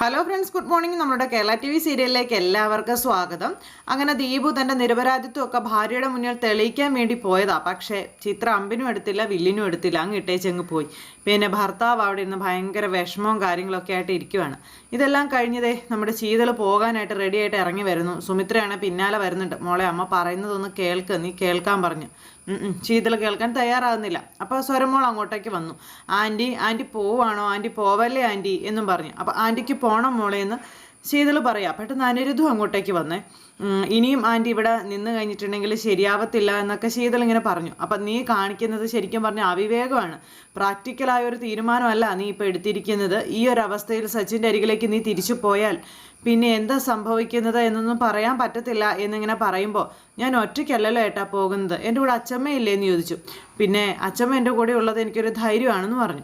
Hello friends good morning നമ്മുടെ Kerala T V സീരിയലിലേക്ക് എല്ലാവർക്കും സ്വാഗതം. അങ്ങനെ ദീപു തന്റെ നിരപരാധിത്വം ഒക്കെ ഭാര്യയുടെ മുന്നിൽ തെളിയിക്കാൻ വേണ്ടി പോയതാ. പക്ഷേ ചിത്ര അമ്പിനും എടുത്തില്ല വില്ലിനും എടുത്തില്ല. അങ്ങ് ഇട്ടേച്ചങ്ങ് പോയി. പിന്നെ ഭർത്താവ് അവിടെ ഇരുന്ന് ഭയങ്കര വിഷമവും കാര്യങ്ങളൊക്കെ ആയിട്ട് ഇരിക്കുവാണ്. ഇതെല്ലാം കഴിഞ്ഞതേ നമ്മുടെ ശീതൾ പോകാനായിട്ട് റെഡിയായിട്ട് ഇറങ്ങി വരുന്നു. സുമിത്രയാണ് പിന്നാലെ വരുന്നുണ്ട്. മോളെ അമ്മ പറയുന്നതൊന്ന് കേൾക്ക്. നീ കേൾക്കാൻ പറഞ്ഞു. ശീതൾ കേൾക്കാൻ തയ്യാറാകുന്നില്ല അപ്പോൾ സ്വരമോൾ അങ്ങോട്ടേക്ക് വന്നു. ആന്റി ആന്റി പോവാണോ? ആന്റി പോവല്ലേ ആന്റി എന്നും പറഞ്ഞു. അപ്പോൾ ആന്റിക്ക് പോണം മോളെ എന്ന് ശീതൾ പറയാം. പെട്ടെന്ന് അനിരുദ്ധം അങ്ങോട്ടേക്ക് വന്നേ. ഇനിയും ആന്റി ഇവിടെ നിന്ന് കഴിഞ്ഞിട്ടുണ്ടെങ്കിൽ ശരിയാവത്തില്ല എന്നൊക്കെ ശീതൾ ഇങ്ങനെ പറഞ്ഞു. അപ്പം നീ കാണിക്കുന്നത് ശരിക്കും പറഞ്ഞ അവിവേകമാണ്. പ്രാക്ടിക്കലായ ഒരു തീരുമാനമല്ല നീ ഇപ്പോൾ എടുത്തിരിക്കുന്നത്. ഈ ഒരു അവസ്ഥയിൽ സച്ചിന്റെ അരികിലേക്ക് നീ തിരിച്ചു പോയാൽ പിന്നെ എന്താ സംഭവിക്കുന്നത് എന്നൊന്നും പറയാൻ പറ്റത്തില്ല എന്നിങ്ങനെ പറയുമ്പോൾ ഞാൻ ഒറ്റയ്ക്കല്ലല്ലോ ഏട്ടാ പോകുന്നത്. എന്റെ കൂടെ അച്ചമ്മയില്ലേ എന്ന് ചോദിച്ചു. പിന്നെ അച്ചമ്മ എന്റെ കൂടെ ഉള്ളത് എനിക്കൊരു ധൈര്യമാണെന്ന് പറഞ്ഞു.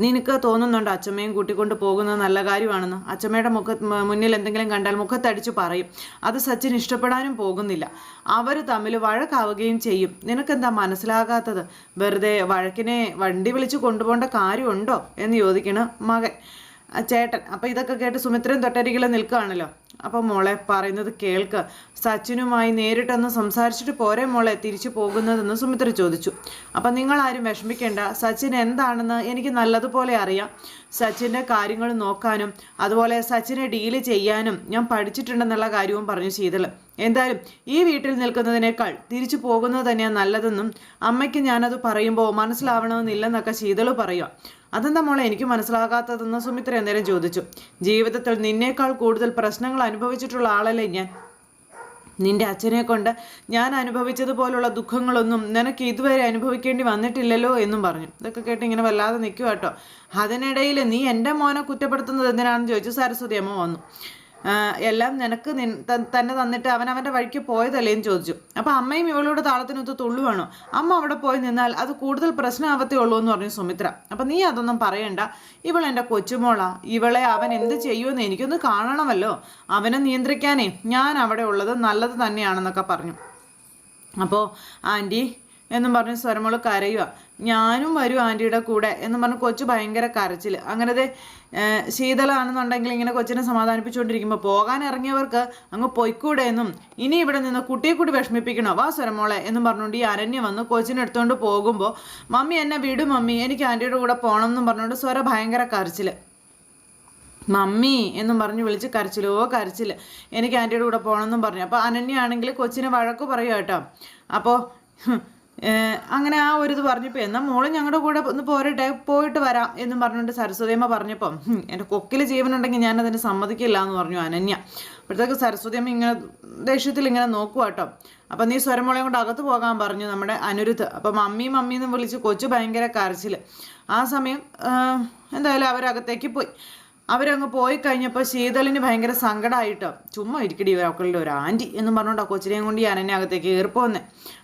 നിനക്ക് തോന്നുന്നുണ്ട് അച്ചമ്മയും കൂട്ടിക്കൊണ്ട് പോകുന്നത് നല്ല കാര്യമാണെന്ന്? അച്ചമ്മയുടെ മുഖ മുന്നിൽ എന്തെങ്കിലും കണ്ടാൽ മുഖത്തടിച്ച് പറയും. അത് സച്ചിൻ ഇഷ്ടപ്പെടാനും പോകുന്നില്ല. അവർ തമ്മിൽ വഴക്കാവുകയും ചെയ്യും. നിനക്കെന്താ മനസ്സിലാകാത്തത്? വെറുതെ വഴക്കിനെ വണ്ടി വിളിച്ച് കൊണ്ടുപോകേണ്ട കാര്യമുണ്ടോ? എന്ന് ചോദിക്കണം മകൻ. ചേട്ടൻ അപ്പം ഇതൊക്കെ കേട്ട് സുമിത്രയും തൊട്ടരികിൽ നിൽക്കുകയാണല്ലോ. അപ്പം മോളെ പറയുന്നത് കേൾക്ക്. സച്ചിനുമായി നേരിട്ടൊന്ന് സംസാരിച്ചിട്ട് പോരെ മോളെ തിരിച്ചു പോകുന്നതെന്ന് സുമിത്ര ചോദിച്ചു. അപ്പം നിങ്ങളാരും വിഷമിക്കേണ്ട. സച്ചിൻ എന്താണെന്ന് എനിക്ക് നല്ലതുപോലെ അറിയാം. സച്ചിന്റെ കാര്യങ്ങൾ നോക്കാനും അതുപോലെ സച്ചിനെ ഡീൽ ചെയ്യാനും ഞാൻ പഠിച്ചിട്ടുണ്ടെന്നുള്ള കാര്യവും പറഞ്ഞു ശീതൾ എന്തായാലും ഈ വീട്ടിൽ നിൽക്കുന്നതിനേക്കാൾ തിരിച്ചു പോകുന്നത് തന്നെയാണ് നല്ലതെന്നും അമ്മയ്ക്ക് ഞാനത് പറയുമ്പോൾ മനസ്സിലാവണമെന്നില്ലെന്നൊക്കെ ശീതൾ പറയുക അതെന്താ മോളെ എനിക്ക് മനസ്സിലാകാത്തതെന്ന് സുമിത്ര അന്നേരം ചോദിച്ചു. ജീവിതത്തിൽ നിന്നേക്കാൾ കൂടുതൽ പ്രശ്നങ്ങൾ അനുഭവിച്ചിട്ടുള്ള ആളല്ലേ ഞാൻ? നിന്റെ അച്ഛനെ കൊണ്ട് ഞാൻ അനുഭവിച്ചതുപോലുള്ള ദുഃഖങ്ങളൊന്നും നിനക്ക് ഇതുവരെ അനുഭവിക്കേണ്ടി വന്നിട്ടില്ലല്ലോ എന്നും പറഞ്ഞു. ഇതൊക്കെ കേട്ട് ഇങ്ങനെ വല്ലാതെ നിൽക്കുക കേട്ടോ അതിനിടയിൽ നീ എന്റെ മോനെ കുറ്റപ്പെടുത്തുന്നത് എന്തിനാണെന്ന് ചോദിച്ചു സരസ്വതി അമ്മ വന്നു. എല്ലാം നിനക്ക് തന്നെ തന്നിട്ട് അവൻ അവന്റെ വഴിക്ക് പോയതല്ലേ എന്ന് ചോദിച്ചു. അപ്പോൾ അമ്മയും ഇവളോട് താളത്തിനൊത്ത് തുള്ളുവാണോ അമ്മ അവിടെ പോയി നിന്നാൽ അത് കൂടുതൽ പ്രശ്നമാവത്തേ ഉള്ളൂ എന്ന് പറഞ്ഞു സുമിത്ര. അപ്പം നീ അതൊന്നും പറയണ്ട. ഇവൾ എന്റെ കൊച്ചുമോളാ. ഇവളെ അവൻ എന്ത് ചെയ്യുമെന്ന് എനിക്കൊന്ന് കാണണമല്ലോ. അവനെ നിയന്ത്രിക്കാനേ ഞാൻ അവിടെ ഉള്ളത് നല്ലത് തന്നെയാണെന്നൊക്കെ പറഞ്ഞു. അപ്പോൾ ആന്റി എന്നും പറഞ്ഞ് സ്വരമോൾ കരയുക ഞാനും വരും ആന്റിയുടെ കൂടെ എന്നും പറഞ്ഞ് കൊച്ചു ഭയങ്കര കരച്ചിൽ അങ്ങനത്തെ ശീതളാണെന്നുണ്ടെങ്കിൽ ഇങ്ങനെ കൊച്ചിനെ സമാധാനിപ്പിച്ചുകൊണ്ടിരിക്കുമ്പോൾ പോകാൻ ഇറങ്ങിയവർക്ക് അങ്ങ് പൊയ്ക്കൂടെ എന്നും. ഇനി ഇവിടെ നിന്ന് കുട്ടിയെ കൂടി വിഷമിപ്പിക്കണോ? വാ സ്വരമോളെ എന്നും പറഞ്ഞുകൊണ്ട് ഈ അരണ്യ വന്ന് കൊച്ചിനെ എടുത്തുകൊണ്ട് പോകുമ്പോൾ മമ്മി എന്നെ വിടും മമ്മി എനിക്ക് ആന്റിയുടെ കൂടെ പോകണം എന്നും പറഞ്ഞുകൊണ്ട് സ്വര ഭയങ്കര കരച്ചിൽ മമ്മി എന്നും പറഞ്ഞ് വിളിച്ച് കരച്ചിലോ കരച്ചിൽ എനിക്ക് ആന്റിയുടെ കൂടെ പോകണമെന്നും പറഞ്ഞു. അപ്പോൾ അനന്യാണെങ്കിൽ കൊച്ചിനെ വഴക്ക് പറയുക കേട്ടോ. അപ്പോൾ അങ്ങനെ ആ ഒരു ഇത് പറഞ്ഞപ്പോൾ എന്നാൽ മോൾ ഞങ്ങളുടെ കൂടെ ഒന്ന് പോരട്ടെ പോയിട്ട് വരാം എന്നും പറഞ്ഞുകൊണ്ട് സരസ്വതിയമ്മ പറഞ്ഞപ്പം "ഹും, എന്റെ കൊക്കിൽ ജീവനുണ്ടെങ്കിൽ ഞാനതിന് സമ്മതിക്കില്ല എന്ന് പറഞ്ഞു അനന്യ. അപ്പോഴത്തേക്ക് സരസ്വതിയമ്മ ഇങ്ങനെ ദേഷ്യത്തിൽ ഇങ്ങനെ നോക്കുക കേട്ടോ അപ്പം നീ സ്വരമോളെ കൊണ്ട് അകത്ത് പോകാൻ പറഞ്ഞു നമ്മുടെ അനിരുദ്ധ്. അപ്പം മമ്മി മമ്മി എന്ന് വിളിച്ച് കൊച്ചു ഭയങ്കര കരച്ചിൽ ആ സമയം എന്തായാലും അവരകത്തേക്ക് പോയി. അവരങ്ങ് പോയി കഴിഞ്ഞപ്പോൾ ശീതളിന് ഭയങ്കര സങ്കടമായിട്ടോ ചുമ്മാ ഇരിക്കടി ഇവരൊക്കെ ഒരു ആന്റി എന്നും പറഞ്ഞുകൊണ്ട് ആ കൊച്ചിനെയും കൊണ്ട് ഞാൻ എന്നെ അകത്തേക്ക് കയറിപ്പോന്നെ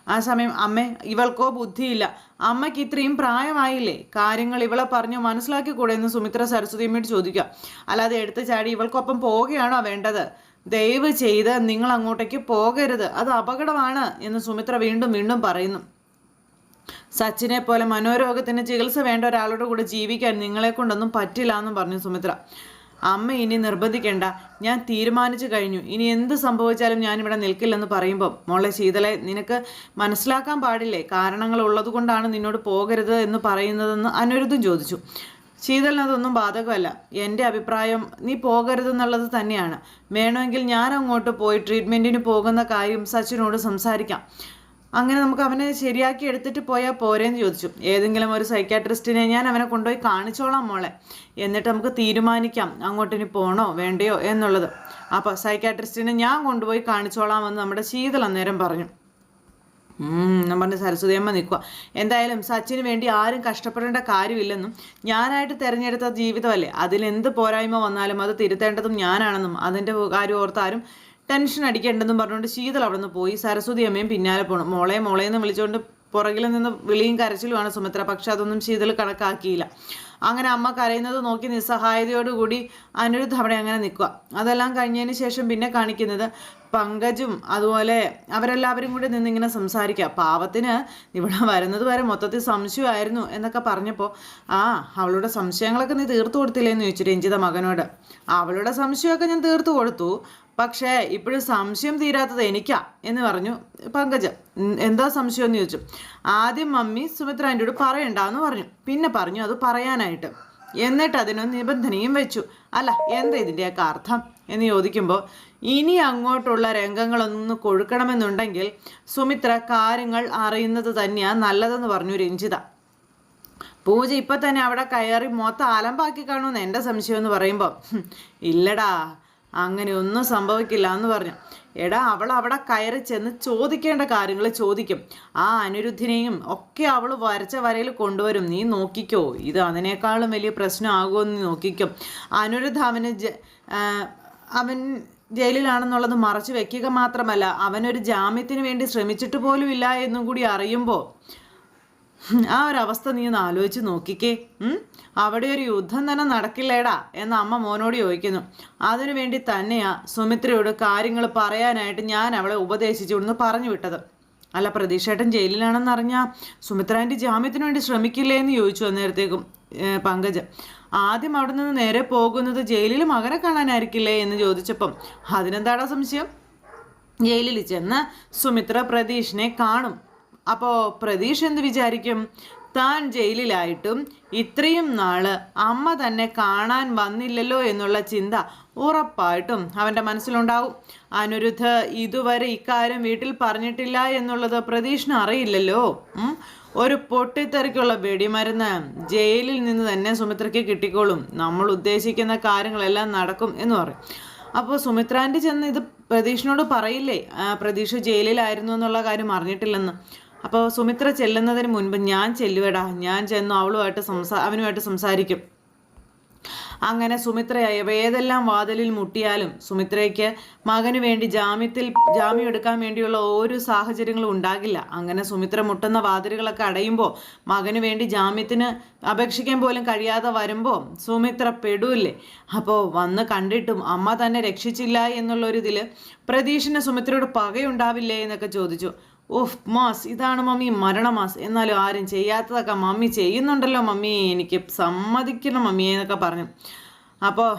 ആ സമയം അമ്മ ഇവൾക്കോ ബുദ്ധിയില്ല. അമ്മയ്ക്ക് ഇത്രയും പ്രായമായില്ലേ? കാര്യങ്ങൾ ഇവളെ പറഞ്ഞു മനസ്സിലാക്കി കൂടെ എന്ന് സുമിത്ര സരസ്വതിയമ്മയോട് ചോദിക്കാം അല്ലാതെ എടുത്ത് ചാടി ഇവൾക്കൊപ്പം പോവുകയാണോ വേണ്ടത്? ദയവ് ചെയ്ത് നിങ്ങൾ അങ്ങോട്ടേക്ക് പോകരുത്. അത് അപകടമാണ് എന്ന് സുമിത്ര വീണ്ടും വീണ്ടും പറയുന്നു. സച്ചിനെ പോലെ മനോരോഗത്തിന് ചികിത്സ വേണ്ട ഒരാളുടെ കൂടെ ജീവിക്കാൻ നിങ്ങളെ കൊണ്ടൊന്നും പറ്റില്ല എന്നും പറഞ്ഞു സുമിത്ര. അമ്മ ഇനി നിർബന്ധിക്കേണ്ട. ഞാൻ തീരുമാനിച്ചു കഴിഞ്ഞു. ഇനി എന്ത് സംഭവിച്ചാലും ഞാനിവിടെ നിൽക്കില്ലെന്ന് പറയുമ്പോൾ മോളെ ശീതളെ നിനക്ക് മനസ്സിലാക്കാൻ പാടില്ലേ? കാരണങ്ങൾ ഉള്ളത് കൊണ്ടാണ് നിന്നോട് പോകരുത് എന്ന് പറയുന്നതെന്ന് അനിരുദ്ധം ചോദിച്ചു. ശീതളിനതൊന്നും ബാധകമല്ല. എന്റെ അഭിപ്രായം നീ പോകരുതെന്നുള്ളത് തന്നെയാണ്. വേണമെങ്കിൽ ഞാൻ അങ്ങോട്ട് പോയി ട്രീറ്റ്മെന്റിന് പോകുന്ന കാര്യം സച്ചിനോട് സംസാരിക്കാം. അങ്ങനെ നമുക്ക് അവനെ ശരിയാക്കി എടുത്തിട്ട് പോയാൽ പോരേന്ന് ചോദിച്ചു. ഏതെങ്കിലും ഒരു സൈക്കാട്രിസ്റ്റിനെ ഞാൻ അവനെ കൊണ്ടുപോയി കാണിച്ചോളാം മോളെ. എന്നിട്ട് നമുക്ക് തീരുമാനിക്കാം. അങ്ങോട്ടിനി പോണോ വേണ്ടയോ എന്നുള്ളത്. അപ്പോൾ സൈക്കാട്രിസ്റ്റിനെ ഞാൻ കൊണ്ടുപോയി കാണിച്ചോളാമെന്ന് നമ്മുടെ ശീതൾ അന്നേരം പറഞ്ഞു. ഞാൻ പറഞ്ഞ സരസ്വതിയമ്മ നിൽക്കുക. എന്തായാലും സച്ചിന് വേണ്ടി ആരും കഷ്ടപ്പെടേണ്ട കാര്യമില്ലെന്നും ഞാനായിട്ട് തിരഞ്ഞെടുത്ത ജീവിതമല്ലേ? അതിലെന്ത് പോരായ്മ വന്നാലും അത് തിരുത്തേണ്ടതും ഞാനാണെന്നും അതിന്റെ കാര്യം ഓർത്ത് ആരും ടെൻഷൻ അടിക്കേണ്ടെന്നും പറഞ്ഞുകൊണ്ട് ശീതൾ അവിടെ നിന്ന് പോയി. സരസ്വതി അമ്മയും പിന്നാലെ പോകണം മോളെ മോളെ എന്ന് വിളിച്ചുകൊണ്ട് പുറകിൽ നിന്ന് വിളിയും കരച്ചിലുമാണ് സുമിത്ര. പക്ഷെ അതൊന്നും ശീതൾ കണക്കാക്കിയില്ല. അങ്ങനെ അമ്മ കരയുന്നത് നോക്കി നിസ്സഹായതയോടുകൂടി അനിരുദ്ധ അവിടെ അങ്ങനെ നിൽക്കുക. അതെല്ലാം കഴിഞ്ഞതിന് ശേഷം പിന്നെ കാണിക്കുന്നത് പങ്കജും അതുപോലെ അവരെല്ലാവരും കൂടി നിന്നിങ്ങനെ സംസാരിക്കുക. പാവത്തിന് ഇവിടെ വരുന്നത് വരെ മൊത്തത്തിൽ സംശയമായിരുന്നു എന്നൊക്കെ പറഞ്ഞപ്പോൾ ആ അവളുടെ സംശയങ്ങളൊക്കെ നീ തീർത്തു കൊടുത്തില്ലേന്ന് ചോദിച്ചു രഞ്ജിത മകനോട്. അവളുടെ സംശയമൊക്കെ ഞാൻ തീർത്തു കൊടുത്തു. പക്ഷേ ഇപ്പോഴും സംശയം തീരാത്തത് എനിക്കാ എന്ന് പറഞ്ഞു പങ്കജ്. എന്താ സംശയം? എന്ന് ചോദിച്ചു. ആദ്യം മമ്മി സുമിത്ര ആന്റിയോട് പറയണ്ടെന്ന് പറഞ്ഞു. പിന്നെ പറഞ്ഞു അത് പറയാനായിട്ട് എന്നിട്ട് അതിനൊരു നിബന്ധനയും വെച്ചു. അല്ല എന്താ ഇതിന്റെയൊക്കെ അർത്ഥം? എന്ന് ചോദിക്കുമ്പോൾ ഇനി അങ്ങോട്ടുള്ള രംഗങ്ങളൊന്ന് കൊഴുക്കണമെന്നുണ്ടെങ്കിൽ സുമിത്ര കാര്യങ്ങൾ അറിയുന്നത് തന്നെയാണ് നല്ലതെന്ന് പറഞ്ഞു രഞ്ജിത. പൂജ ഇപ്പം തന്നെ അവിടെ കയറി മൊത്തം അലമ്പാക്കി കാണുമെന്ന് എന്റെ സംശയം എന്ന് പറയുമ്പോൾ ഇല്ലടാ. അങ്ങനെ ഒന്നും സംഭവിക്കില്ല എന്ന് പറഞ്ഞു. എടാ അവൾ അവിടെ കയറി ചെന്ന് ചോദിക്കേണ്ട കാര്യങ്ങൾ ചോദിക്കും. ആ അനിരുദ്ധിനെയും ഒക്കെ അവൾ വരച്ച വരയിൽ കൊണ്ടുവരും. നീ നോക്കിക്കോ. ഇത് അതിനേക്കാളും വലിയ പ്രശ്നമാകുമെന്ന് നോക്കിക്കും. അനിരുദ്ധ അവന് അവൻ ജയിലിലാണെന്നുള്ളത് മറച്ചു വെക്കുക മാത്രമല്ല അവനൊരു ജാമ്യത്തിന് വേണ്ടി ശ്രമിച്ചിട്ട് പോലും ഇല്ല എന്നും കൂടി അറിയുമ്പോൾ ആ ഒരു അവസ്ഥ നീ ഒന്ന് ആലോചിച്ച് നോക്കിക്കേ. അവിടെ ഒരു യുദ്ധം തന്നെ നടക്കില്ലേടാ എന്ന് അമ്മ മോനോട് ചോദിക്കുന്നു. അതിനു വേണ്ടി തന്നെയാ സുമിത്രയോട് കാര്യങ്ങൾ പറയാനായിട്ട് ഞാൻ അവളെ ഉപദേശിച്ചു പറഞ്ഞു വിട്ടത്. അല്ല പ്രതീക്ഷേട്ടൻ ജയിലിലാണെന്ന് അറിഞ്ഞാൽ സുമിത്രാന്റെ ജാമ്യത്തിന് വേണ്ടി ശ്രമിക്കില്ലേ എന്ന് ചോദിച്ചു അന്നേരത്തേക്കും പങ്കജ്. ആദ്യം അവിടെ നിന്ന് നേരെ പോകുന്നത് ജയിലിൽ മകനെ കാണാനായിരിക്കില്ലേ എന്ന് ചോദിച്ചപ്പം അതിനെന്താടാ സംശയം? ജയിലിൽ ചെന്ന് സുമിത്ര പ്രതീഷിനെ കാണും. അപ്പോൾ പ്രതീഷ് എന്ത് വിചാരിക്കും? താൻ ജയിലിലായിട്ടും ഇത്രയും നാൾ അമ്മ തന്നെ കാണാൻ വന്നില്ലല്ലോ എന്നുള്ള ചിന്ത ഉറപ്പായിട്ടും അവന്റെ മനസ്സിലുണ്ടാവും. അനിരുദ്ധ ഇതുവരെ ഇക്കാര്യം വീട്ടിൽ പറഞ്ഞിട്ടില്ല എന്നുള്ളത് പ്രതീക്ഷിന് അറിയില്ലല്ലോ. ഒരു പൊട്ടിത്തെറിക്കുള്ള വെടിമരുന്ന് ജയിലിൽ നിന്ന് തന്നെ സുമിത്രയ്ക്ക് കിട്ടിക്കോളും. നമ്മൾ ഉദ്ദേശിക്കുന്ന കാര്യങ്ങളെല്ലാം നടക്കും എന്ന് പറയും. അപ്പോൾ സുമിത്രാന്റെ ചെന്ന് ഇത് പ്രതീഷിനോട് പറയില്ലേ? പ്രതീക്ഷ ജയിലിലായിരുന്നു എന്നുള്ള കാര്യം അറിഞ്ഞിട്ടില്ലെന്ന്. അപ്പോൾ സുമിത്ര ചെല്ലുന്നതിന് മുൻപ് ഞാൻ ചെല്ലുവടാ. ഞാൻ ചെന്നു അവളുമായിട്ട് സംസാ അവനുമായിട്ട് സംസാരിക്കും. അങ്ങനെ സുമിത്ര ഏതെല്ലാം വാതിലിൽ മുട്ടിയാലും സുമിത്രയ്ക്ക് മകന് വേണ്ടി ജാമ്യത്തിൽ ജാമ്യം എടുക്കാൻ വേണ്ടിയുള്ള ഒരു സാഹചര്യങ്ങളും ഉണ്ടാകില്ല. അങ്ങനെ സുമിത്ര മുട്ടുന്ന വാതിലുകളൊക്കെ അടയുമ്പോൾ മകന് വേണ്ടി ജാമ്യത്തിന് അപേക്ഷിക്കാൻ പോലും കഴിയാതെ വരുമ്പോൾ സുമിത്ര പെടൂല്ലേ? അപ്പോൾ വന്ന് കണ്ടിട്ടും അമ്മ തന്നെ രക്ഷിച്ചില്ല എന്നുള്ളൊരിതിൽ പ്രതീക്ഷിന് സുമിത്രയോട് പകയുണ്ടാവില്ലേ എന്നൊക്കെ ചോദിച്ചു. ഓഹ് മാസ് ഇതാണ് മമ്മി മരണമാസ്. എന്നാലും ആരും ചെയ്യാത്തതൊക്കെ മമ്മി ചെയ്യുന്നുണ്ടല്ലോ മമ്മി. എനിക്ക് സമ്മതിക്കണം മമ്മി എന്നൊക്കെ പറഞ്ഞു. അപ്പോൾ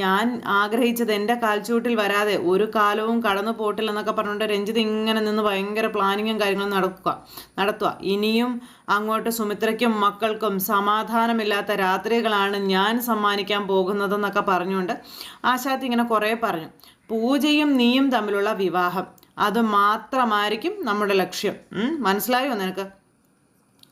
ഞാൻ ആഗ്രഹിച്ചത് എന്റെ കാൽച്ചുവട്ടിൽ വരാതെ ഒരു കാലവും കടന്നു പോട്ടില്ലെന്നൊക്കെ പറഞ്ഞുകൊണ്ട് രഞ്ജിത് ഇങ്ങനെ നിന്ന് ഭയങ്കര പ്ലാനിങ്ങും കാര്യങ്ങളും നടക്കുക നടത്തുക. ഇനിയും അങ്ങോട്ട് സുമിത്രയ്ക്കും മക്കൾക്കും സമാധാനമില്ലാത്ത രാത്രികളാണ് ഞാൻ സമ്മാനിക്കാൻ പോകുന്നതെന്നൊക്കെ പറഞ്ഞുകൊണ്ട് ആശാത്തി ഇങ്ങനെ കുറേ പറഞ്ഞു. പൂജയും നീയും തമ്മിലുള്ള വിവാഹം. അത് മാത്രമായിരിക്കും നമ്മുടെ ലക്ഷ്യം. മനസ്സിലായോ നിനക്ക്?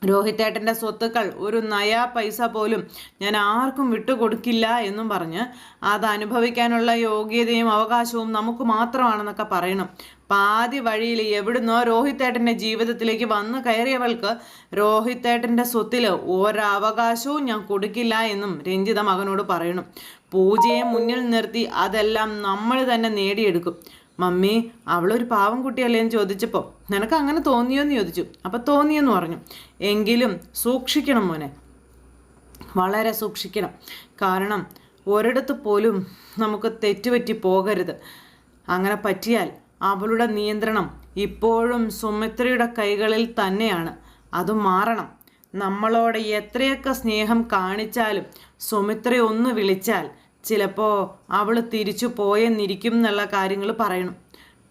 രോഹിത്തേട്ടന്റെ സ്വത്തുക്കൾ ഒരു നയാ പൈസ പോലും ഞാൻ ആർക്കും വിട്ടുകൊടുക്കില്ല എന്നും പറഞ്ഞ് അത് അനുഭവിക്കാനുള്ള യോഗ്യതയും അവകാശവും നമുക്ക് മാത്രമാണെന്നൊക്കെ പറയണം. പാതി വഴിയിൽ എവിടുന്നോ രോഹിത്തേട്ടന്റെ ജീവിതത്തിലേക്ക് വന്നു കയറിയവൾക്ക് രോഹിത്തേട്ടന്റെ സ്വത്തിൽ ഒരവകാശവും ഞാൻ കൊടുക്കില്ല എന്നും രഞ്ജിത മകനോട് പറയണം. പൂജയെ മുന്നിൽ നിർത്തി അതെല്ലാം നമ്മൾ തന്നെ നേടിയെടുക്കും. മമ്മി അവളൊരു പാവം കുട്ടിയല്ലേ എന്ന് ചോദിച്ചപ്പോൾ നിനക്ക് അങ്ങനെ തോന്നിയോ എന്ന് ചോദിച്ചു. അപ്പോൾ തോന്നിയെന്ന് പറഞ്ഞു. എങ്കിലും സൂക്ഷിക്കണം മോനെ. വളരെ സൂക്ഷിക്കണം. കാരണം ഒരിടത്ത് പോലും നമുക്ക് തെറ്റുപറ്റി പോകരുത്. അങ്ങനെ പറ്റിയാൽ അവളുടെ നിയന്ത്രണം ഇപ്പോഴും സുമിത്രയുടെ കൈകളിൽ തന്നെയാണ്. അത് മാറണം. നമ്മളോട് എത്രയൊക്കെ സ്നേഹം കാണിച്ചാലും സുമിത്ര ഒന്ന് വിളിച്ചാൽ ചിലപ്പോൾ അവൾ തിരിച്ചു പോയെന്നിരിക്കും എന്നുള്ള കാര്യങ്ങൾ പറയണം.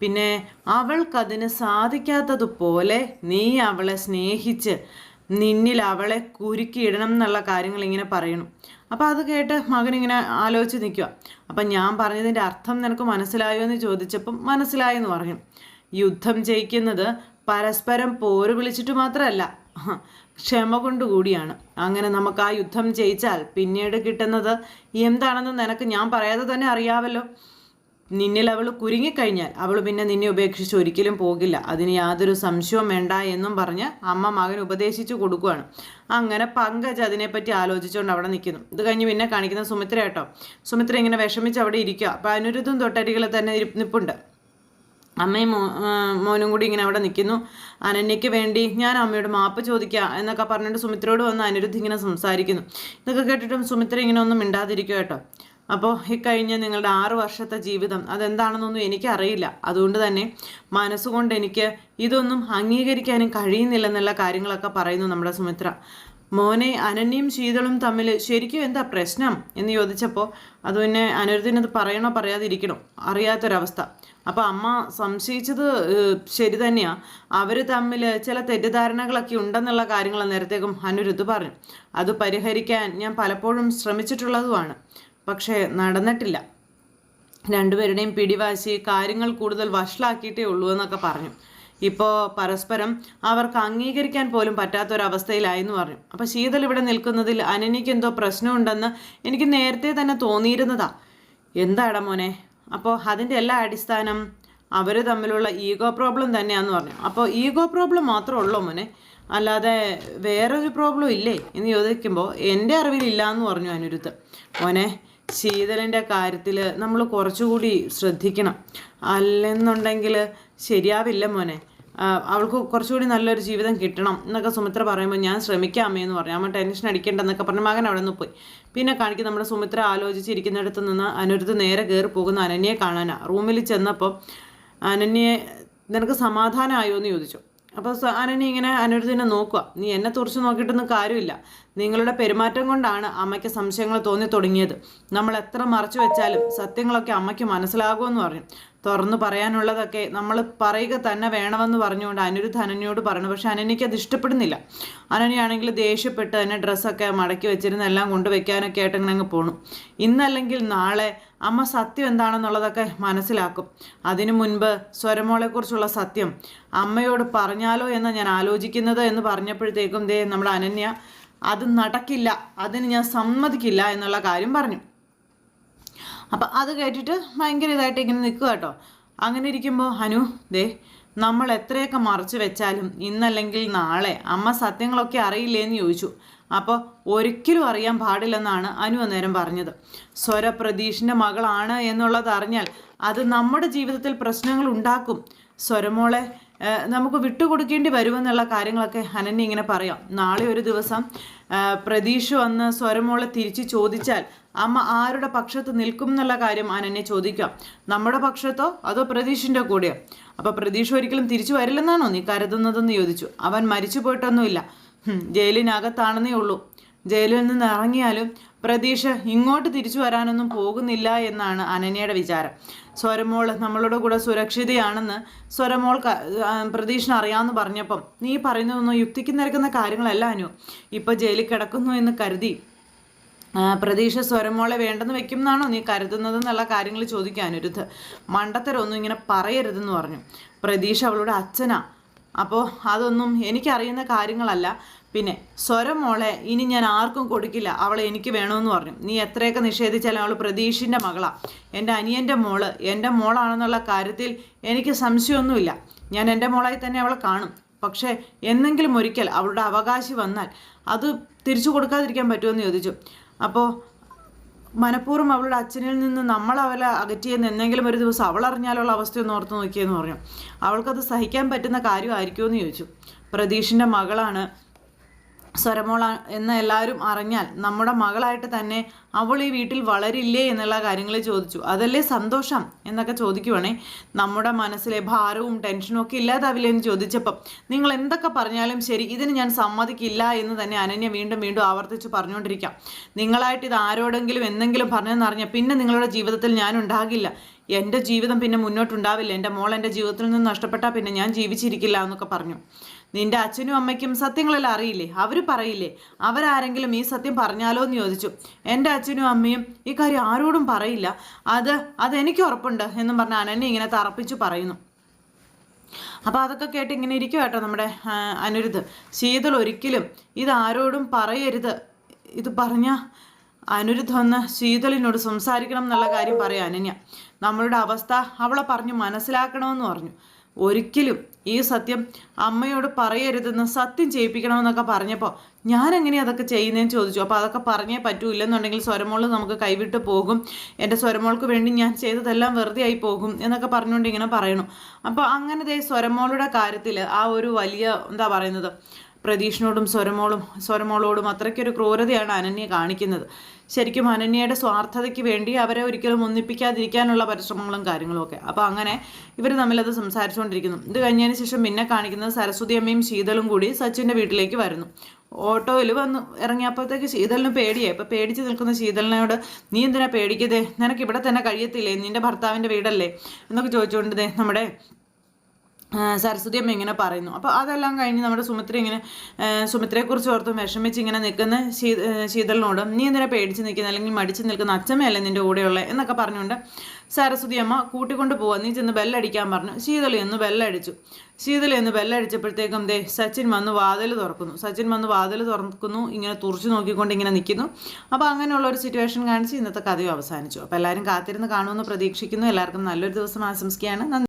പിന്നെ അവൾക്കതിന് സാധിക്കാത്തതുപോലെ നീ അവളെ സ്നേഹിച്ച് നിന്നിൽ അവളെ കുരുക്കിയിടണം എന്നുള്ള കാര്യങ്ങൾ ഇങ്ങനെ പറയണം. അപ്പോൾ അത് കേട്ട് മകൻ ഇങ്ങനെ ആലോചിച്ച് നിൽക്കുക അപ്പം ഞാൻ പറഞ്ഞതിന്റെ അർത്ഥം നിനക്ക് മനസ്സിലായോ എന്ന് ചോദിച്ചപ്പം മനസ്സിലായെന്ന് പറഞ്ഞു. യുദ്ധം ജയിക്കുന്നത് പരസ്പരം പോര് വിളിച്ചിട്ട് മാത്രമല്ല ക്ഷമ കൊണ്ടുകൂടിയാണ് അങ്ങനെ നമുക്ക് ആ യുദ്ധം ജയിച്ചാൽ പിന്നീട് കിട്ടുന്നത് എന്താണെന്ന് നിനക്ക് ഞാൻ പറയാതെ തന്നെ അറിയാമല്ലോ നിന്നിൽ അവൾ കുരുങ്ങിക്കഴിഞ്ഞാൽ അവൾ പിന്നെ നിന്നെ ഉപേക്ഷിച്ച് ഒരിക്കലും പോകില്ല. അതിന് യാതൊരു സംശയവും വേണ്ട എന്നും പറഞ്ഞ് അമ്മ മകൻ ഉപദേശിച്ചു കൊടുക്കുകയാണ് അങ്ങനെ പങ്കജ് അതിനെപ്പറ്റി ആലോചിച്ചുകൊണ്ട് അവിടെ നിൽക്കുന്നു. ഇത് കഴിഞ്ഞ് പിന്നെ കാണിക്കുന്ന സുമിത്ര കേട്ടോ. സുമിത്ര ഇങ്ങനെ വിഷമിച്ച് അവിടെ ഇരിക്കുക അപ്പം അനിരുദ്ധം തൊട്ടരികിൽ തന്നെ നിപ്പുണ്ട്. അമ്മയും മോനും കൂടി ഇങ്ങനെ അവിടെ നിൽക്കുന്നു. അനന്യയ്ക്ക് വേണ്ടി ഞാൻ അമ്മയോട് മാപ്പ് ചോദിക്കുക എന്നൊക്കെ പറഞ്ഞിട്ട് സുമിത്രയോട് വന്ന് അനിരുദ്ധ് ഇങ്ങനെ സംസാരിക്കുന്നു. ഇതൊക്കെ കേട്ടിട്ടും സുമിത്ര ഇങ്ങനെ ഒന്നും മിണ്ടാതിരിക്കുക കേട്ടോ. അപ്പോൾ ഇക്കഴിഞ്ഞ നിങ്ങളുടെ ആറു വർഷത്തെ ജീവിതം അതെന്താണെന്നൊന്നും എനിക്കറിയില്ല. അതുകൊണ്ട് തന്നെ മനസ്സുകൊണ്ട് എനിക്ക് ഇതൊന്നും അംഗീകരിക്കാനും കഴിയുന്നില്ലെന്നുള്ള കാര്യങ്ങളൊക്കെ പറയുന്നു നമ്മുടെ സുമിത്ര. മോനെ അനന്യയും ശീതളും തമ്മിൽ ശരിക്കും എന്താ പ്രശ്നം? എന്ന് ചോദിച്ചപ്പോൾ അത് പിന്നെ അനിരുദ്ധിനത് പറയണോ പറയാതിരിക്കണോ? അറിയാത്തൊരവസ്ഥ. അപ്പോൾ അമ്മ സംശയിച്ചത് ശരി തന്നെയാണ് അവർ തമ്മിൽ ചില തെറ്റിദ്ധാരണകളൊക്കെ ഉണ്ടെന്നുള്ള കാര്യങ്ങൾ നേരത്തേക്കും അനിരുദ്ധ് പറഞ്ഞു. അത് പരിഹരിക്കാൻ ഞാൻ പലപ്പോഴും ശ്രമിച്ചിട്ടുള്ളതുമാണ്. പക്ഷേ നടന്നിട്ടില്ല. രണ്ടുപേരുടെയും പിടിവാശി കാര്യങ്ങൾ കൂടുതൽ വഷളാക്കിയിട്ടേ ഉള്ളൂ എന്നൊക്കെ പറഞ്ഞു. ഇപ്പോൾ പരസ്പരം അവർക്ക് അംഗീകരിക്കാൻ പോലും പറ്റാത്തൊരവസ്ഥയിലായി എന്ന് പറഞ്ഞു. അപ്പോൾ ശീതൽ ഇവിടെ നിൽക്കുന്നതിൽ അനനിക്ക് എന്തോ പ്രശ്നമുണ്ടെന്ന് എനിക്ക് നേരത്തെ തന്നെ തോന്നിയിരുന്നതാ. എന്താടാ മോനെ? അപ്പോൾ അതിന്റെ എല്ലാ അടിസ്ഥാനം അവർ തമ്മിലുള്ള ഈഗോ പ്രോബ്ലം തന്നെയാന്ന് പറഞ്ഞു. അപ്പോൾ ഈഗോ പ്രോബ്ലം മാത്രമേ ഉള്ളൂ മോനെ. അല്ലാതെ വേറൊരു പ്രോബ്ലം ഇല്ലേ? എന്ന് ചോദിക്കുമ്പോൾ എന്റെ അറിവിലില്ല എന്ന് പറഞ്ഞു അനിരുദ്ധ്. മോനെ ശീതളിന്റെ കാര്യത്തിൽ നമ്മൾ കുറച്ചുകൂടി ശ്രദ്ധിക്കണം. അല്ലെന്നുണ്ടെങ്കിൽ ശരിയാവില്ല മോനെ. അവൾക്ക് കുറച്ചുകൂടി നല്ലൊരു ജീവിതം കിട്ടണം എന്നൊക്കെ സുമിത്ര പറയുമ്പോൾ ഞാൻ ശ്രമിക്കാം എന്ന് പറഞ്ഞു. അമ്മ ടെൻഷൻ അടിക്കേണ്ടെന്നൊക്കെ പറഞ്ഞ് മകൻ അവിടെ നിന്ന് പോയി. പിന്നെ കാണിക്കും നമ്മുടെ സുമിത്ര ആലോചിച്ചിരിക്കുന്നിടത്ത് നിന്ന് അനൊരുത്ത് നേരെ കയറി പോകുന്ന അനന്യയെ കാണാനാണ് റൂമിൽ ചെന്നപ്പോൾ അനന്യയെ നിനക്ക് സമാധാനമായോ എന്ന് ചോദിച്ചു. അപ്പോൾ സ- ഇങ്ങനെ അനിരുദ്ധിനെ നോക്കുക നീ എന്നെ തുറച്ചു നോക്കിയിട്ടൊന്നും കാര്യമില്ല. നിങ്ങളുടെ പെരുമാറ്റം കൊണ്ടാണ് അമ്മയ്ക്ക് സംശയങ്ങൾ തോന്നി തുടങ്ങിയത് നമ്മൾ എത്ര മറച്ചു വെച്ചാലും സത്യങ്ങളൊക്കെ അമ്മയ്ക്ക് മനസ്സിലാകുമെന്ന് പറഞ്ഞു തുറന്നു പറയാനുള്ളതൊക്കെ നമ്മൾ പറയുക തന്നെ വേണമെന്ന് പറഞ്ഞുകൊണ്ട് അനിരുദ്ധ അനന്യയോട് പറഞ്ഞു പക്ഷെ അനന്യയ്ക്ക് അത് ഇഷ്ടപ്പെടുന്നില്ല. അനനിയാണെങ്കിൽ ദേഷ്യപ്പെട്ട് തന്നെ ഡ്രസ്സൊക്കെ മടക്കി വെച്ചിരുന്ന എല്ലാം കൊണ്ടുവയ്ക്കാനൊക്കെ ആയിട്ട് അങ്ങനെ അങ്ങ് പോണു. ഇന്നല്ലെങ്കിൽ നാളെ അമ്മ സത്യം എന്താണെന്നുള്ളതൊക്കെ മനസ്സിലാക്കും. അതിനു മുൻപ് സ്വരമോളെക്കുറിച്ചുള്ള സത്യം അമ്മയോട് പറഞ്ഞാലോ എന്ന് ഞാൻ ആലോചിക്കുന്നത് എന്ന് പറഞ്ഞപ്പോഴത്തേക്കും ദേ നമ്മുടെ അനന്യ അത് നടക്കില്ല അതിന് ഞാൻ സമ്മതിക്കില്ല എന്നുള്ള കാര്യം പറഞ്ഞു. അപ്പം അത് കേട്ടിട്ട് ഭയങ്കര ഇതായിട്ട് ഇങ്ങനെ നിൽക്കുക കേട്ടോ. അങ്ങനെ ഇരിക്കുമ്പോൾ ഹനു ദേ നമ്മൾ എത്രയൊക്കെ മറച്ചു വെച്ചാലും ഇന്നല്ലെങ്കിൽ നാളെ അമ്മ സത്യങ്ങളൊക്കെ അറിയില്ലേന്ന് ചോദിച്ചു. അപ്പോൾ ഒരിക്കലും അറിയാൻ പാടില്ലെന്നാണ് അനു അന്നേരം പറഞ്ഞത്. സ്വര പ്രതീഷിന്റെ മകളാണ് എന്നുള്ളത് അറിഞ്ഞാൽ അത് നമ്മുടെ ജീവിതത്തിൽ പ്രശ്നങ്ങൾ ഉണ്ടാക്കും. സ്വരമോളെ നമുക്ക് വിട്ടുകൊടുക്കേണ്ടി വരുമെന്നുള്ള കാര്യങ്ങളൊക്കെ അനന്യ ഇങ്ങനെ പറയാം. നാളെ ഒരു ദിവസം പ്രതീക്ഷ വന്ന് സ്വരമോളെ തിരിച്ച് ചോദിച്ചാൽ അമ്മ ആരുടെ പക്ഷത്ത് നിൽക്കും എന്നുള്ള കാര്യം അനന്യ ചോദിക്കാം. നമ്മുടെ പക്ഷത്തോ അതോ പ്രതീഷിന്റെ കൂടെയോ? അപ്പോൾ പ്രതീഷ് ഒരിക്കലും തിരിച്ചു വരില്ലെന്നാണോ നീ കരുതുന്നതെന്ന് ചോദിച്ചു. അവൻ മരിച്ചു പോയിട്ടൊന്നുമില്ല. ജയിലിനകത്താണെന്നേ ഉള്ളൂ. ജയിലിൽ നിന്ന് ഇറങ്ങിയാലും പ്രതീക്ഷ ഇങ്ങോട്ട് തിരിച്ചു വരാനൊന്നും പോകുന്നില്ല എന്നാണ് അനന്യയുടെ വിചാരം. സ്വരമോൾ നമ്മളുടെ കൂടെ സുരക്ഷിതയാണെന്ന് സ്വരമോൾ പ്രതീക്ഷണ അറിയാമെന്ന് പറഞ്ഞപ്പം നീ പറയുന്നതൊന്നും യുക്തിക്ക് നിരക്കുന്ന കാര്യങ്ങളല്ല അനു. ഇപ്പോൾ ജയിലിൽ കിടക്കുന്നു എന്ന് കരുതി പ്രതീക്ഷ സ്വരമോളെ വേണ്ടെന്ന് വെക്കും എന്നാണോ നീ കരുതുന്നത് എന്നുള്ള കാര്യങ്ങൾ ചോദിക്കാൻ അനിരുദ്ധ് മണ്ടത്തരൊന്നും ഇങ്ങനെ പറയരുതെന്ന് പറഞ്ഞു. പ്രതീക്ഷ അവളുടെ അച്ഛനാ. അപ്പോൾ അതൊന്നും എനിക്കറിയുന്ന കാര്യങ്ങളല്ല. പിന്നെ സ്വരം മോളെ ഇനി ഞാൻ ആർക്കും കൊടുക്കില്ല. അവളെ എനിക്ക് വേണമെന്ന് പറഞ്ഞു. നീ എത്രയൊക്കെ നിഷേധിച്ചാലും അവൾ പ്രതീഷിന്റെ മകളാണ് എന്റെ അനിയന്റെ മോൾ എന്റെ മോളാണെന്നുള്ള കാര്യത്തിൽ എനിക്ക് സംശയമൊന്നുമില്ല. ഞാൻ എന്റെ മോളായി തന്നെ അവളെ കാണും. പക്ഷേ എന്നെങ്കിലും ഒരിക്കൽ അവളുടെ അവകാശി വന്നാൽ അത് തിരിച്ചു കൊടുക്കാതിരിക്കാൻ പറ്റുമെന്ന് ചോദിച്ചു. അപ്പോൾ മനഃപൂർവം അവളുടെ അച്ഛനിൽ നിന്ന് നമ്മൾ അവളെ അകറ്റിയെന്ന് എന്തെങ്കിലും ഒരു ദിവസം അവൾ അറിഞ്ഞാലുള്ള അവസ്ഥയൊന്ന് ഓർത്ത് നോക്കിയെന്ന് പറഞ്ഞു. അവൾക്കത് സഹിക്കാൻ പറ്റുന്ന കാര്യമായിരിക്കുമെന്ന് ചോദിച്ചു. പ്രതീഷിന്റെ മകളാണ് സ്വരമോള എന്ന് എല്ലാവരും അറിഞ്ഞാൽ നമ്മുടെ മകളായിട്ട് തന്നെ അവൾ ഈ വീട്ടിൽ വളരില്ലേ എന്നുള്ള കാര്യങ്ങൾ ചോദിച്ചു. അതല്ലേ സന്തോഷം എന്നൊക്കെ ചോദിക്കുവാണേ. നമ്മുടെ മനസ്സിലെ ഭാരവും ടെൻഷനും ഒക്കെ ഇല്ലാതാവില്ലേ എന്ന് ചോദിച്ചപ്പം നിങ്ങൾ എന്തൊക്കെ പറഞ്ഞാലും ശരി ഇതിന് ഞാൻ സമ്മതിക്കില്ല എന്ന് തന്നെ അനന്യ വീണ്ടും വീണ്ടും ആവർത്തിച്ച് പറഞ്ഞുകൊണ്ടിരിക്കാം. നിങ്ങളായിട്ട് ഇത് ആരോടെങ്കിലും എന്തെങ്കിലും പറഞ്ഞെന്നറിഞ്ഞാൽ പിന്നെ നിങ്ങളുടെ ജീവിതത്തിൽ ഞാൻ ഉണ്ടാകില്ല. എന്റെ ജീവിതം പിന്നെ മുന്നോട്ടുണ്ടാവില്ല. എന്റെ മോൾ എന്റെ ജീവിതത്തിൽ നിന്ന് നഷ്ടപ്പെട്ടാൽ പിന്നെ ഞാൻ ജീവിച്ചിരിക്കില്ല എന്നൊക്കെ പറഞ്ഞു. നിന്റെ അച്ഛനും അമ്മയ്ക്കും സത്യങ്ങളെല്ലാം അറിയില്ലേ? അവർ പറയില്ലേ? അവരാരെങ്കിലും ഈ സത്യം പറഞ്ഞാലോ എന്ന് ചോദിച്ചു. എന്റെ അച്ഛനും അമ്മയും ഈ കാര്യം ആരോടും പറയില്ല. അത് അതെനിക്ക് ഉറപ്പുണ്ട് എന്നും പറഞ്ഞ് അനന്യ ഇങ്ങനെ തറപ്പിച്ചു പറയുന്നു. അപ്പോൾ അതൊക്കെ കേട്ട് ഇങ്ങനെ ഇരിക്കും കേട്ടോ നമ്മുടെ അനിരുദ്ധ്. ശീതൾ ഒരിക്കലും ഇതാരോടും പറയരുത്. ഇത് പറഞ്ഞ അനിരുദ്ധ ഒന്ന് ശീതളിനോട് സംസാരിക്കണം എന്നുള്ള കാര്യം പറയാം അനന്യ. നമ്മളുടെ അവസ്ഥ അവളെ പറഞ്ഞു മനസ്സിലാക്കണമെന്ന് പറഞ്ഞു. ഒരിക്കലും ഈ സത്യം അമ്മയോട് പറയരുതെന്ന് സത്യം ചെയ്യിപ്പിക്കണമെന്നൊക്കെ പറഞ്ഞപ്പോൾ ഞാൻ എങ്ങനെയാണ് അതൊക്കെ ചെയ്യുന്നതെന്ന് ചോദിച്ചു. അപ്പോൾ അതൊക്കെ പറഞ്ഞേ പറ്റൂല്ലെന്നുണ്ടെങ്കിൽ സ്വരമോൾ നമുക്ക് കൈവിട്ട് പോകും. എന്റെ സ്വരമോൾക്ക് വേണ്ടി ഞാൻ ചെയ്തതെല്ലാം വെറുതെ ആയി പോകും എന്നൊക്കെ പറഞ്ഞുകൊണ്ട് ഇങ്ങനെ പറയണം. അപ്പോൾ അങ്ങനത്തെ സ്വരമോളുടെ കാര്യത്തിൽ ആ ഒരു വലിയ എന്താ പറയുന്നത് പ്രതീഷിനോടും സ്വരമോളും സ്വരമോളോടും അത്രയ്ക്കൊരു ക്രൂരതയാണ് അനന്യ കാണിക്കുന്നത്. ശരിക്കും അനന്യയുടെ സ്വാർത്ഥതയ്ക്ക് വേണ്ടി അവരെ ഒരിക്കലും ഒന്നിപ്പിക്കാതിരിക്കാനുള്ള പരിശ്രമങ്ങളും കാര്യങ്ങളും ഒക്കെ. അപ്പോൾ അങ്ങനെ ഇവർ തമ്മിലത് സംസാരിച്ചുകൊണ്ടിരിക്കുന്നു. ഇത് കഴിഞ്ഞതിന് ശേഷം പിന്നെ കാണിക്കുന്നത് സരസ്വതി അമ്മയും ശീതളും കൂടി സച്ചിന്റെ വീട്ടിലേക്ക് വരുന്നു. ഓട്ടോയിൽ വന്ന് ഇറങ്ങിയപ്പോഴത്തേക്ക് ശീതളിന് പേടിയായി. അപ്പോൾ പേടിച്ച് നിൽക്കുന്ന ശീതളിനോട് നീ എന്തിനാ പേടിക്കതേ നിനക്ക് ഇവിടെ തന്നെ കഴിയത്തില്ലേ? നിന്റെ ഭർത്താവിന്റെ വീടല്ലേ? എന്നൊക്കെ ചോദിച്ചുകൊണ്ടതേ നമ്മുടെ സരസ്വതി അമ്മ ഇങ്ങനെ പറയുന്നു. അപ്പോൾ അതെല്ലാം കഴിഞ്ഞ് നമ്മുടെ സുമിത്ര ഇങ്ങനെ സുമിത്രയെക്കുറിച്ച് ഓർത്ത് വിഷമിച്ച് ഇങ്ങനെ നിൽക്കുന്ന ശീതളിനോട് നീ എന്തിനാ പേടിച്ച് നിൽക്കുന്ന? അല്ലെങ്കിൽ മടിച്ച് നിൽക്കുന്ന അച്ഛമ്മയല്ലേ നിന്റെ കൂടെയുള്ള? എന്നൊക്കെ പറഞ്ഞുകൊണ്ട് സരസ്വതി അമ്മ കൂട്ടിക്കൊണ്ട് പോവാ. നീ ചെന്ന് ബെല്ലടിക്കാൻ പറഞ്ഞു. ശീതളി ഒന്ന് ബെല്ലടിച്ചു. ശീതളി ഒന്ന് ബെല്ലടിച്ചപ്പോഴത്തേക്കും ദേ സച്ചിൻ വന്ന് വാതിൽ തുറക്കുന്നു. സച്ചിൻ വന്ന് വാതിൽ തുറക്കുന്നു ഇങ്ങനെ തുറച്ചു നോക്കിക്കൊണ്ട് ഇങ്ങനെ നിൽക്കുന്നു. അപ്പോൾ അങ്ങനെയുള്ള ഒരു സിറ്റുവേഷൻ കാണിച്ച് ഇന്നത്തെ കഥയും അവസാനിച്ചു. അപ്പോൾ എല്ലാവരും കാത്തിരുന്ന് കാണുമെന്ന് പ്രതീക്ഷിക്കുന്നു. എല്ലാവർക്കും നല്ലൊരു ദിവസം ആശംസിക്കുകയാണ്. നന്ദി.